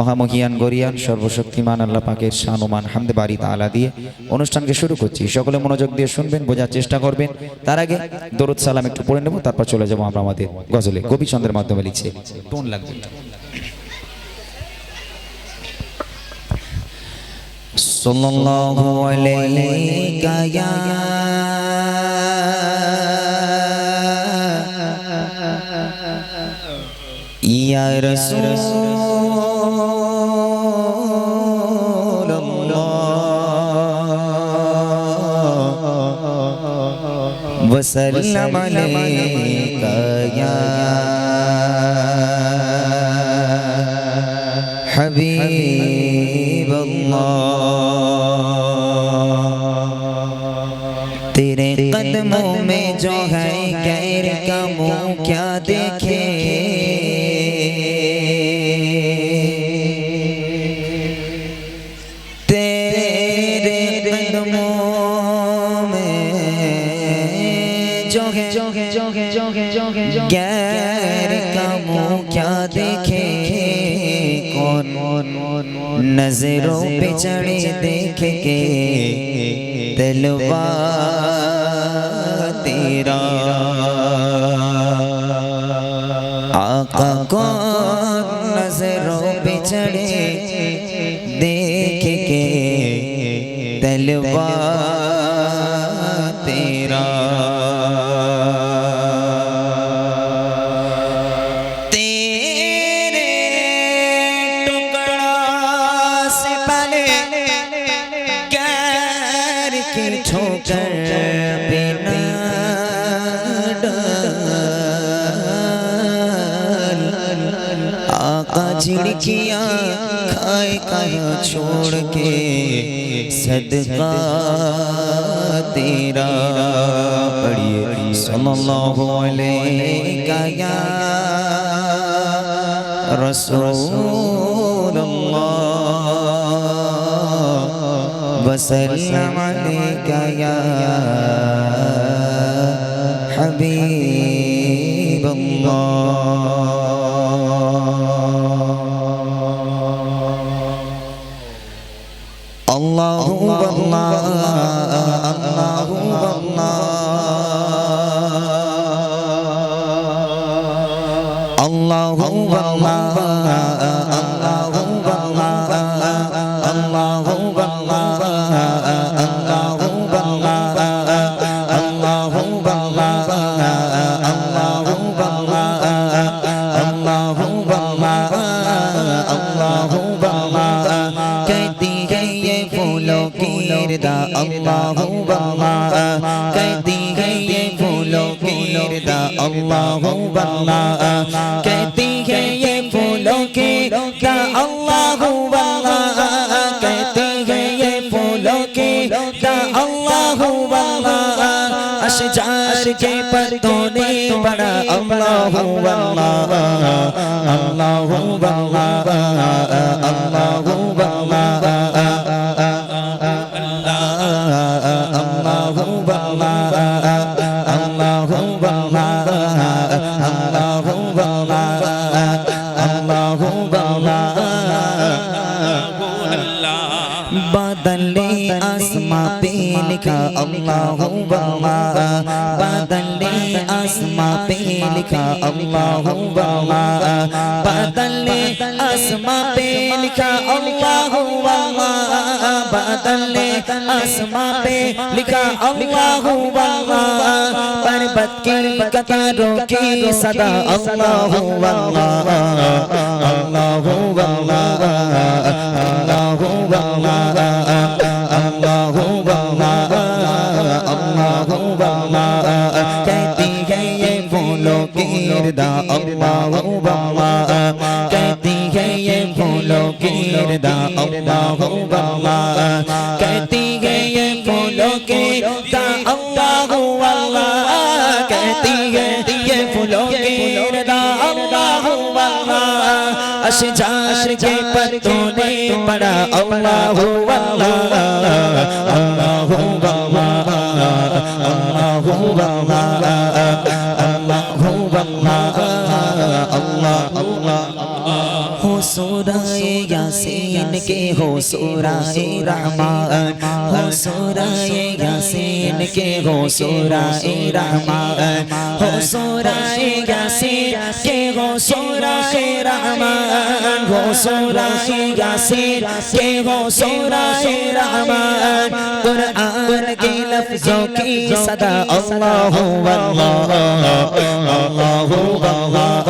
মহামহিয়ান, গরিয়ান, সর্বশক্তিমান, আল্লাহ পাকের শানুমান, হামদে বাড়ি তালা দিয়ে অনুষ্ঠানকে শুরু করছি। সকলে মনোযোগ দিয়ে শুনবেন, বোঝার চেষ্টা করবেন। তার আগে দরুদ সালাম একটু পড়ে নেব, তারপর চলে যাব আমরা আমাদের গজলে। গোপীচন্দ্রের মাধ্যমে লিখছে, টোন লাগবে সাল্লাল্লাহু আলাইকা ইয়া ইয়া রাসূলুল্লাহ وسلم عليك يا حبيب الله تیرے قدموں میں جو ہے मुंह क्या देखे कौन नजरों पे चढ़े देख के तलवा तेरा आका कौन नजरों पे चढ़े देख के तलवा झिड़कियाँ खाए छोड़ के सदका तेरा पढ़िए। सल्लल्लाहु وسلم عليك يا حبيب الله. الله الله الله. الله الله الله. कहती है ये फूलों की रिदा अल्लाहु अल्लाह कहती अशजार के पत्तों ने बड़ा अल्लाहु अल्लाह अल्लाहु अल्लाह अल्लाहु बादल लिखा अल्लाह बादल आसमां पे लिखा अल्लाह बादल आसमां पे लिखा अल्लाह बादल आसमां पे लिखा अल्लाह पर्वत की कतारों की सदा अल्लाह अल्लाह अल्लाह अल्लाह अल्लाह कहती है ये फूलों की रिदा अल्लाह कहती है ये फूलों की रिदा अल्लाह कहती है ये फूलों की रिदा अल्लाह अशजार के पत्तों ने पड़ा अल्लाह अल्लाह সুরায়ে ইয়াসিন কে হো সুরায়ে রহমান হো সুরায়ে ইয়াসিন কে হো সুরায়ে রহমান হো সুরায়ে ইয়াসিন কে হো সুরায়ে রহমান হো সুরায়ে ইয়াসিন কে হো সুরায়ে রহমান কুরআন কে লফজোं की सदा अल्लाह अल्लाह अल्लाह अल्लाह अल्लाह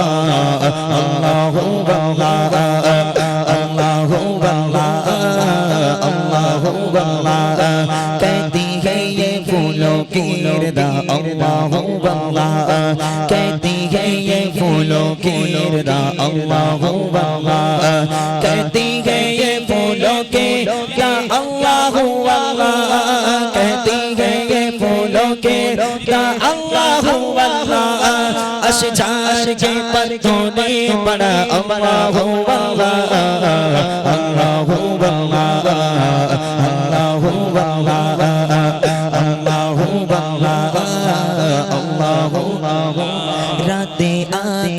अल्लाह अल्लाह कहती है ये फूलों की रदा अल्लाह अल्लाह कहती है ये फूलों की रदा अल्लाह अल्लाह कहती है ये फूलों के या अल्लाह अल्लाह कहती है ये फूलों के या अल्लाह अल्लाह अशजार के पत्तों ने बड़ा अल्लाह अल्लाह अल्लाह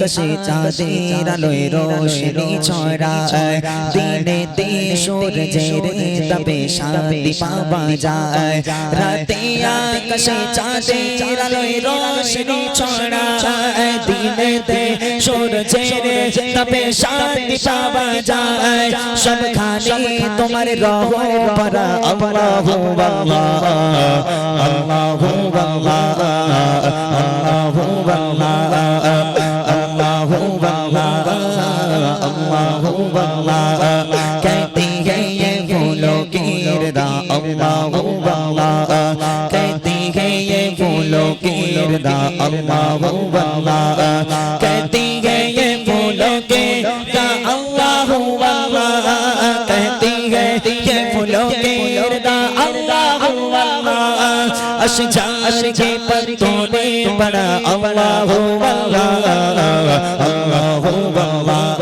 আকাশে চাঁদের আলোয় রোশনি ছড়ায়। দিনে দিন সূর্যের তবে শান্তি পাওয়া যায়। রাতে আকাশে চাঁদের আলোয় রোশনি ছড়ায়। দিনে দিন সূর্যের তবে শান্তি পাওয়া যায়। সবখানে তোমার রহ পরা আল্লাহ আল্লাহ আল্লাহ আল্লাহ कहती है ये फूलों की रदा अल्लाह अल्लाह कहती है ये फूलों की रदा अल्लाह अल्लाह कहती है ये फूलों के रदा अल्लाह अल्लाह कहती है ये फूलों के रदा अल्लाह अल्लाह अशजार के पत्तों بڑا اللہ اللہ اللہ اللہ اللہ